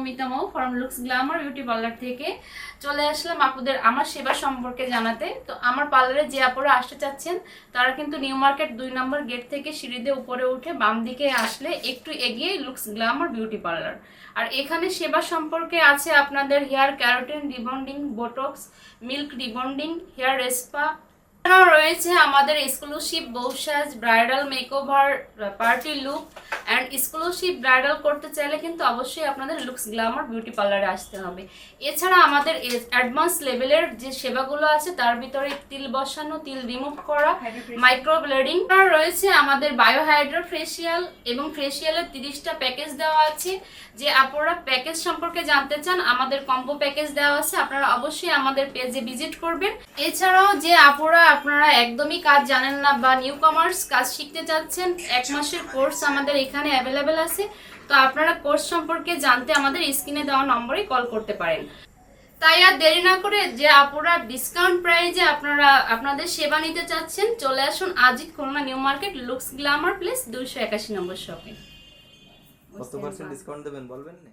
Mamita Mou from Looks, Glamour, beauty parlour থেকে চলে আসলাম আপুদের আমার সেবা সম্পর্কে জানাতে। তো আমার পার্লারে যে আপুরা আসতে চাচ্ছেন, তারা কিন্তু নিউ মার্কেট দুই নম্বর গেট থেকে সিঁড়িতে উপরে উঠে বাম দিকে আসলে একটু এগিয়ে লুকস, গ্ল্যামার, বিউটি পার্লার। আর এখানে সেবা সম্পর্কে আছে আপনাদের hair keratin rebonding, Botox, milk rebonding, hair spa. এছাড়াও রয়েছে আমাদের exclusive বৌসাজ bridal makeover, party look and exclusive bridal করতে চাইলে কিন্তু অবশ্যই আপনাদের লুকস গ্ল্যামার বিউটি পার্লারে আসতে হবে। এছাড়া আমাদের অ্যাডভান্স লেভেলের যে সেবাগুলো আছে তার ভিতরে তিল বসানো তিল রিমুভ করা মাইক্রো ব্লেডিং রয়েছে আমাদের বায়োহাইড্রো ফেসিয়াল এবং ফেসিয়ালের তিরিশটা প্যাকেজ দেওয়া আছে। যে আপনারা প্যাকেজ সম্পর্কে জানতে চান আমাদের কম্বো প্যাকেজ দেওয়া আছে আপনারা অবশ্যই আমাদের পেজে ভিজিট করবেন। এছাড়াও যে আপুরা আপনারা একদমই কাজ জানেন না বা নিউ কমার্স কাজ শিখতে চাচ্ছেন এক মাসের কোর্স আমাদের এখানে অ্যাভেলেবেল আছে। তো আপনারা কোর্স সম্পর্কে জানতে আমাদের স্ক্রিনে দেওয়া নম্বরে কল করতে পারেন। তাই আর দেরি না করে যে আপনারা ডিসকাউন্ট প্রাইজে আপনারা আপনাদের সেবা নিতে চাচ্ছেন চলে আসুন আজই Khulna New Market Looks Glamour place দুইশো একাশি নম্বর শপে। কত পার্সেন্ট ডিসকাউন্ট দেবেন বলবেন না?